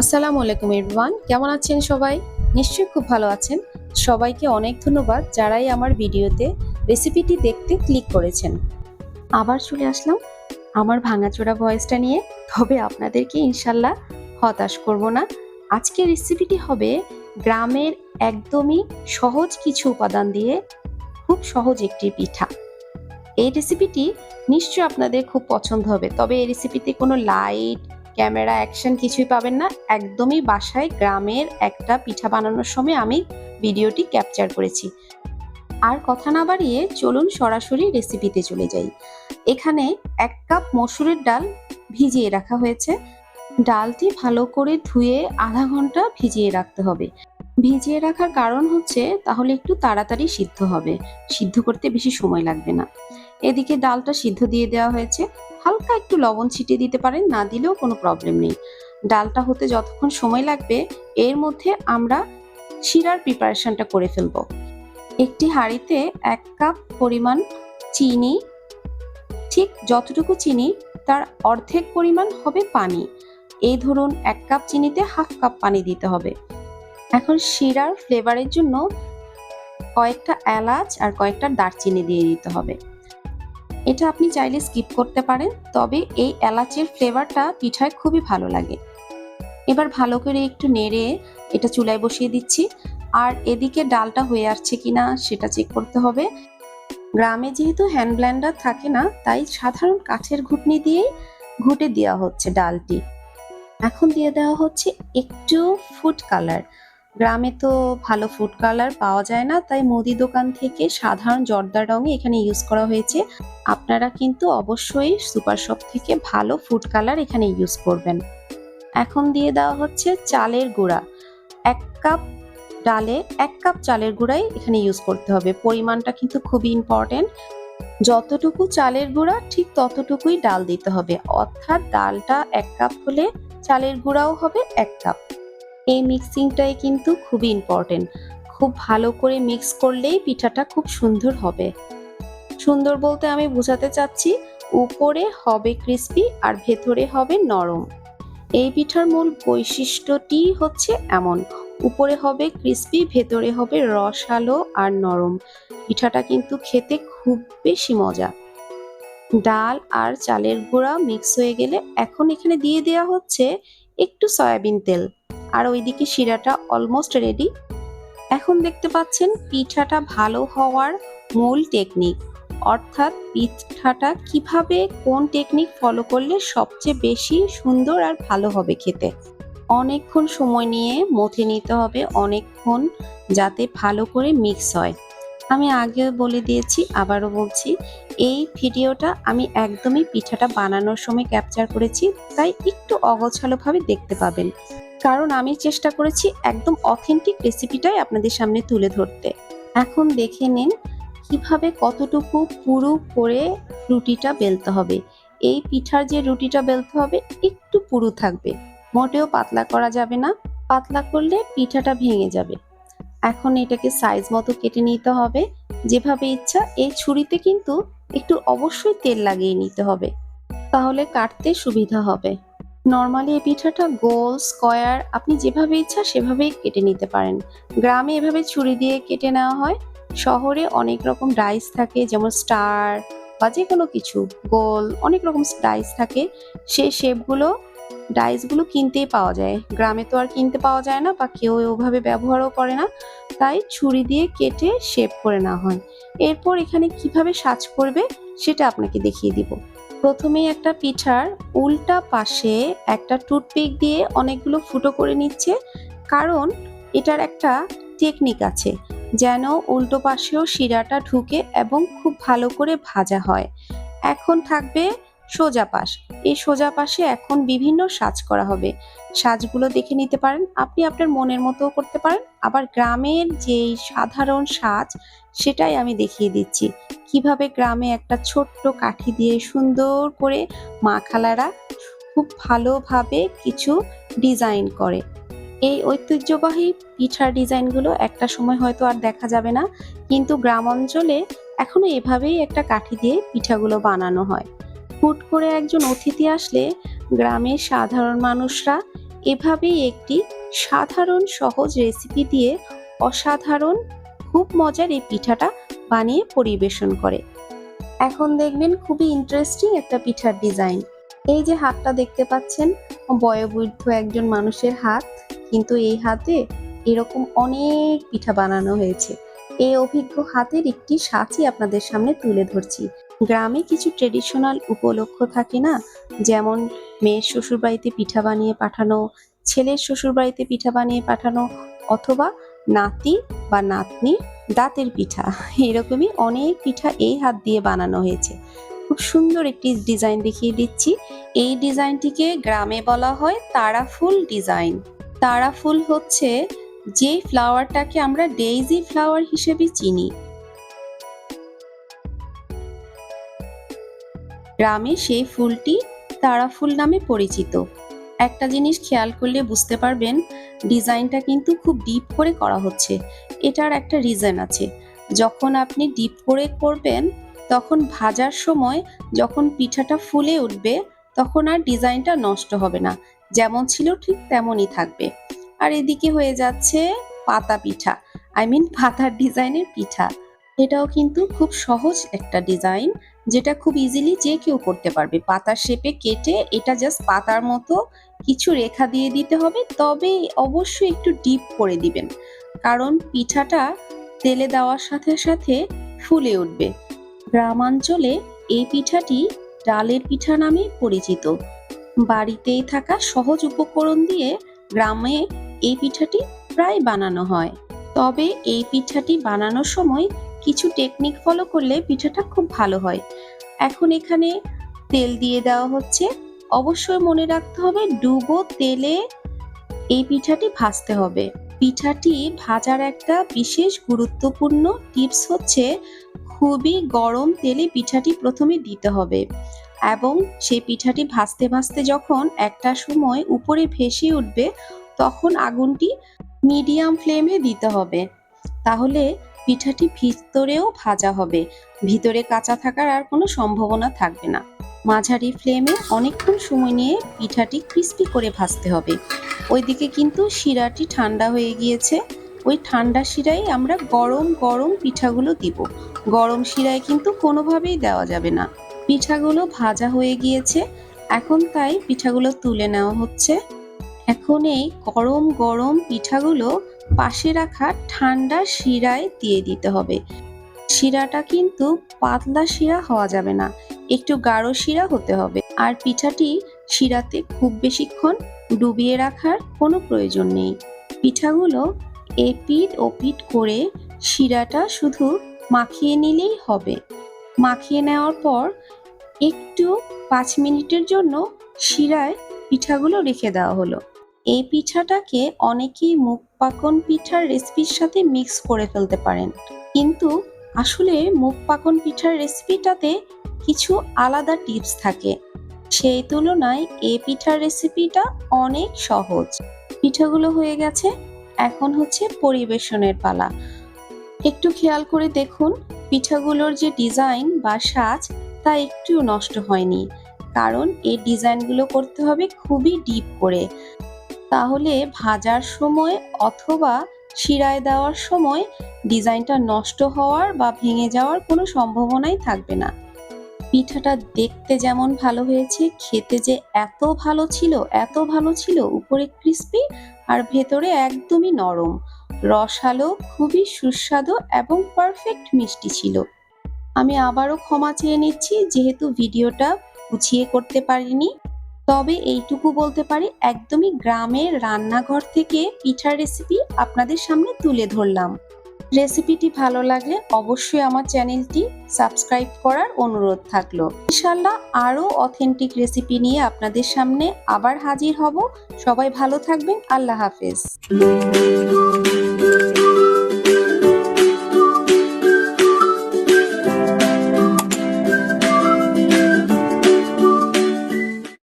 আসসালামু আলাইকুম এভরিওয়ান। কেমন আছেন সবাই? নিশ্চয়ই খুব ভালো আছেন। সবাইকে অনেক ধন্যবাদ যারাই আমার ভিডিওতে রেসিপিটি দেখতে ক্লিক করেছেন। আবার চলে আসলাম আমার ভাঙাচোরা ভয়েসটা নিয়ে। তবে আপনাদেরকে ইনশাল্লাহ হতাশ করব না। আজকের রেসিপিটি হবে গ্রামের একদমই সহজ কিছু উপাদান দিয়ে খুব সহজ একটি পিঠা। এই রেসিপিটি নিশ্চয়ই আপনাদের খুব পছন্দ হবে। তবে এই রেসিপিতে কোনো লাইট ক্যামেরা অ্যাকশন কিছুই পাবেন না। একদমই বাসায় গ্রামের একটা পিঠা বানানোর সময় আমি ভিডিওটি ক্যাপচার করেছি। আর কথা না বাড়িয়ে চলুন সরাসরি রেসিপিতে চলে যাই। এখানে এক কাপ মসুরের ডাল ভিজিয়ে রাখা হয়েছে। ডালটি ভালো করে ধুয়ে আধা ঘণ্টা ভিজিয়ে রাখতে হবে। ভিজিয়ে রাখার কারণ হচ্ছে তাহলে একটু তাড়াতাড়ি সিদ্ধ হবে। সিদ্ধ করতে বেশি সময় লাগবে না। এদিকে ডালটা সিদ্ধ দিয়ে দেওয়া হয়েছে। হালকা একটু লবণ ছিটিয়ে দিতে পারেন, না দিলেও কোনো প্রবলেম নেই। ডালটা হতে যতক্ষণ সময় লাগবে, এর মধ্যে আমরা শিরার প্রিপারেশনটা করে ফেলব। একটি হাঁড়িতে এক কাপ পরিমাণ চিনি, ঠিক যতটুকু চিনি, তার অর্ধেক পরিমাণ হবে পানি। এই ধরুন, এক কাপ চিনিতে হাফ কাপ পানি দিতে হবে। এখন শিরার ফ্লেভারের জন্য কয়েকটা এলাচ আর কয়েকটা দারচিনি দিয়ে দিতে হবে। এটা আপনি চাইলে স্কিপ করতে পারেন, তবে এই এলাচের ফ্লেভারটা পিঠায় খুবই ভালো লাগে। এবার ভালো করে একটু নেড়ে এটা চুলায় বসিয়ে দিচ্ছি। আর এদিকে ডালটা হয়ে আসছে কিনা সেটা চেক করতে হবে। গ্রামে যেহেতু হ্যান্ড ব্লেন্ডার থাকে না, তাই সাধারণ কাঠের ঘুটনি দিয়েই ঘুটে দেওয়া হচ্ছে ডালটি। এখন দিয়ে দেওয়া হচ্ছে একটু ফুড কালার গ্রামে তো ভালো ফুড কালার পাওয়া যায় না, তাই মুদি দোকান থেকে সাধারণ জর্দা রঙে এখানে ইউজ করা হয়েছে। আপনারা কিন্তু অবশ্যই সুপার শপ থেকে ভালো ফুড কালার এখানে ইউজ করবেন। এখন দিয়ে দেওয়া হচ্ছে চালের গুঁড়া। এক কাপ ডালে এক কাপ চালের গুঁড়াই এখানে ইউজ করতে হবে। পরিমাণটা কিন্তু খুবই ইম্পর্টেন্ট যতটুকু চালের গুঁড়া, ঠিক ততটুকুই ডাল দিতে হবে। অর্থাৎ ডালটা এক কাপ হলে চালের গুঁড়াও হবে এক কাপ এই মিক্সিংটাই কিন্তু খুবই ইম্পর্টেন্ট খুব ভালো করে মিক্স করলেই পিঠাটা খুব সুন্দর হবে। সুন্দর বলতে আমি বোঝাতে চাচ্ছি, উপরে হবে ক্রিস্পি আর ভেতরে হবে নরম। এই পিঠার মূল বৈশিষ্ট্যটি হচ্ছে এমন, উপরে হবে ক্রিস্পি ভেতরে হবে রসালো আর নরম। পিঠাটা কিন্তু খেতে খুব বেশি মজা। ডাল আর চালের গুঁড়া মিক্স হয়ে গেলে এখন এখানে দিয়ে দেওয়া হচ্ছে একটু সয়াবিন তেল। আর ওইদিকে শিরাটা অলমোস্ট রেডি এখন দেখতে পাচ্ছেন পিঠাটা ভালো হওয়ার মূল টেকনিক অর্থাৎ পিঠাটা কীভাবে কোন টেকনিক ফলো করলে সবচেয়ে বেশি সুন্দর আর ভালো হবে খেতে। অনেকক্ষণ সময় নিয়ে মথে নিতে হবে, অনেকক্ষণ যাতে ভালো করে মিক্স হয়। আমি আগেও বলে দিয়েছি, আবারও বলছি এই ভিডিওটা আমি একদমই পিঠাটা বানানোর সময় ক্যাপচার করেছি, তাই একটু অগোছালোভাবে দেখতে পাবেন। কারণ আমি চেষ্টা করেছি একদম অথেন্টিক রেসিপিটাই আপনাদের সামনে তুলে ধরতে। এখন দেখে নিন কীভাবে কতটুকু পুরু করে রুটিটা বেলতে হবে। এই পিঠার যে রুটিটা বেলতে হবে একটু পুরু থাকবে। মোটেও পাতলা করা যাবে না, পাতলা করলে পিঠাটা ভেঙে যাবে। এখন এটাকে সাইজ মতো কেটে নিতে হবে। যেভাবে ইচ্ছা, এই ছুরিতে কিন্তু একটু অবশ্যই তেল লাগিয়ে নিতে হবে, তাহলে কাটতে সুবিধা হবে। নর্মালি এই পিঠাটা গোল, স্কোয়ার, আপনি যেভাবে ইচ্ছা সেভাবেই কেটে নিতে পারেন। গ্রামে এভাবে ছুরি দিয়ে কেটে নেওয়া হয়। শহরে অনেক রকম ডাইস থাকে, যেমন স্টার বা যে কোনো কিছু, গোল, অনেক রকম ডাইস থাকে। সেই শেপগুলো, ডাইসগুলো কিনতেই পাওয়া যায়। গ্রামে তো আর কিনতে পাওয়া যায় না বা কেউ ওভাবে ব্যবহারও করে না। তাই ছুরি দিয়ে কেটে শেপ করে নেওয়া হয়। এরপর এখানে কীভাবে সাজ করবে সেটা আপনাকে দেখিয়ে দিব। প্রথমেই একটা পিঠার উল্টা পাশে একটা টুথপিক দিয়ে অনেকগুলো ফুটো করে নিচ্ছে, কারণ এটার একটা টেকনিক আছে যেন উল্টো পাশেও শিরাটা ঢুকে এবং খুব ভালো করে ভাজা হয়। এখন থাকবে সোজা পাশ। এই সোজা পাশে এখন বিভিন্ন সাজ করা হবে। সাজগুলো দেখে নিতে পারেন। আপনি আপনার মনের মতো করতে পারেন। আবার গ্রামের যেই সাধারণ সাজ, সেটাই আমি দেখিয়ে দিচ্ছি। কীভাবে গ্রামে একটা ছোট্ট কাঠি দিয়ে সুন্দর করে মা খালারা খুব ভালোভাবে কিছু ডিজাইন করে। এই ঐতিহ্যবাহী পিঠার ডিজাইনগুলো একটা সময় হয়তো আর দেখা যাবে না, কিন্তু গ্রাম অঞ্চলে এখনও এভাবেই একটা কাঠি দিয়ে পিঠাগুলো বানানো হয়। হুট করে একজন অতিথি আসলে গ্রামের সাধারণ মানুষরা এভাবেই একটি সাধারণ সহজ রেসিপি দিয়ে অসাধারণ, খুব মজার এই পিঠাটা বানিয়ে পরিবেশন করে। এখন দেখবেন খুবই ইন্টারেস্টিং একটা পিঠার ডিজাইন এই যে হাতটা দেখতে পাচ্ছেন, বয়োবৃদ্ধ একজন মানুষের হাত, কিন্তু এই হাতে এরকম অনেক পিঠা বানানো হয়েছে। এই অভিজ্ঞ হাতের একটি সাঁচি আপনাদের সামনে তুলে ধরছি। গ্রামে কিছু ট্রেডিশনাল উপলক্ষ থাকে না? যেমন মেয়ের শ্বশুরবাড়িতে পিঠা বানিয়ে পাঠানো, ছেলের শ্বশুরবাড়িতে পিঠা বানিয়ে পাঠানো, অথবা নাতি বা নাতনি দাঁতের পিঠা। এরকমই অনেক পিঠা এই হাত দিয়ে বানানো হয়েছে। খুব সুন্দর একটি ডিজাইন দেখিয়ে দিচ্ছি। এই ডিজাইনটিকে গ্রামে বলা হয় তারা ফুল ডিজাইন তারা ফুল হচ্ছে যে ফ্লাওয়ারটাকে আমরা ডেইজি ফ্লাওয়ার হিসেবে চিনি। গ্রামে সেই ফুলটি তারা ফুল নামে পরিচিত। একটা জিনিস খেয়াল করলে বুঝতে পারবেন, ডিজাইনটা কিন্তু খুব ডিপ করে করা হচ্ছে। এটার একটা রিজন আছে। যখন আপনি ডিপ করে করবেন, তখন ভাজার সময় যখন পিঠাটা ফুলে উঠবে, তখন আর ডিজাইনটা নষ্ট হবে না। যেমন ছিল ঠিক তেমনই থাকবে। আর এদিকে হয়ে যাচ্ছে পাতা পিঠা। আই মিন পাতার ডিজাইনের পিঠা। এটাও কিন্তু খুব সহজ একটা ডিজাইন। যেটা খুব ইজিলি যে কেউ করতে পারবে। পাতার শেপে কেটে এটা জাস্ট পাতার মতো কিছু রেখা দিয়ে দিতে হবে, তবে অবশ্যই একটু ডিপ করে দিবেন। কারণ পিঠাটা তেলে দেওয়ার সাথে সাথে ফুলে উঠবে। গ্রামাঞ্চলে এই পিঠাটি ডালের পিঠা নামে পরিচিত। বাড়িতেই থাকা সহজ উপকরণ দিয়ে গ্রামে এই পিঠাটি প্রায় বানানো হয়। তবে এই পিঠাটি বানানোর সময় কিছু টেকনিক ফলো করলে পিঠাটা খুব ভালো হয়। এখন এখানে তেল দিয়ে দেওয়া হচ্ছে। অবশ্যই মনে রাখতে হবে, ডুবো তেলে এই পিঠাটি ভাজতে হবে। পিঠাটি ভাজার একটা বিশেষ গুরুত্বপূর্ণ টিপস হচ্ছে, খুবই গরম তেলে পিঠাটি প্রথমে দিতে হবে এবং সেই পিঠাটি ভাজতে ভাজতে যখন একটা সময় উপরে ভেসে উঠবে, তখন আগুনটি মিডিয়াম ফ্লেমে দিতে হবে। তাহলে পিঠাটি ভিতরেও ভাজা হবে। ভিতরে কাঁচা থাকার আর কোনো সম্ভাবনা থাকবে না। মাঝারি ফ্লেমে অনেকক্ষণ সময় নিয়ে পিঠাটি ক্রিস্পি করে ভাজতে হবে। ওইদিকে কিন্তু শিরাটি ঠান্ডা হয়ে গিয়েছে। ওই ঠান্ডা শিরায় আমরা গরম গরম পিঠাগুলো দিব। গরম শিরায় কিন্তু কোনোভাবেই দেওয়া যাবে না। পিঠাগুলো ভাজা হয়ে গিয়েছে। এখন তাই পিঠাগুলো তুলে নেওয়া হচ্ছে। এখন এই গরম গরম পিঠাগুলো পাশে রাখা ঠান্ডা শিরায় দিয়ে দিতে হবে। শিরাটা কিন্তু পাতলা শিরা হওয়া যাবে না, একটু গাঢ় শিরা হতে হবে। আর পিঠাটি শিরাতে খুব বেশিক্ষণ ডুবিয়ে রাখার কোনো প্রয়োজন নেই। পিঠাগুলো এপিট ওপিট করে শিরাটা শুধু মাখিয়ে নিলেই হবে। মাখিয়ে নেওয়ার পর একটু পাঁচ মিনিটের জন্য শিরায় পিঠাগুলো রেখে দেওয়া হলো। এই পিঠাটাকে অনেকেই মুখ পাকন পিঠার রেসিপির সাথে মিক্স করে ফেলতে পারেন। কিন্তু আসলে মুখ পাকন পিঠার রেসিপিটাতে কিছু আলাদা টিপস থাকে। সেই তুলনায় এই পিঠার রেসিপিটা অনেক সহজ। পিঠাগুলো হয়ে গেছে, এখন হচ্ছে পরিবেশনের পালা। একটু খেয়াল করে দেখুন, পিঠাগুলোর যে ডিজাইন বা সাজ, তা একটু নষ্ট হয়নি। কারণ এই ডিজাইনগুলো করতে হবে খুবই ডিপ করে। তাহলে ভাজার সময় অথবা শিরায় দেওয়ার সময় ডিজাইনটা নষ্ট হওয়ার বা ভেঙে যাওয়ার কোনো সম্ভাবনাই থাকবে না। পিঠাটা দেখতে যেমন ভালো হয়েছে, খেতে যে এত ভালো ছিল, এত ভালো ছিল, উপরে ক্রিস্পি আর ভেতরে একদমই নরম। রসালো, খুবই সুস্বাদু এবং পারফেক্ট মিষ্টি ছিল। আমি আবারও ক্ষমা চেয়ে নিচ্ছি, যেহেতু ভিডিওটা গুছিয়ে করতে পারিনি। তবে এইটুকু বলতে পারি, একদমই গ্রামের রান্নাঘর থেকে পিঠার রেসিপি আপনাদের সামনে তুলে ধরলাম। রেসিপিটি ভালো লাগলে অবশ্যই আমার চ্যানেলটি সাবস্ক্রাইব করার অনুরোধ থাকল। ইনশাল্লাহ আরও অথেন্টিক রেসিপি নিয়ে আপনাদের সামনে আবার হাজির হব। সবাই ভালো থাকবেন, আল্লাহ হাফেজ।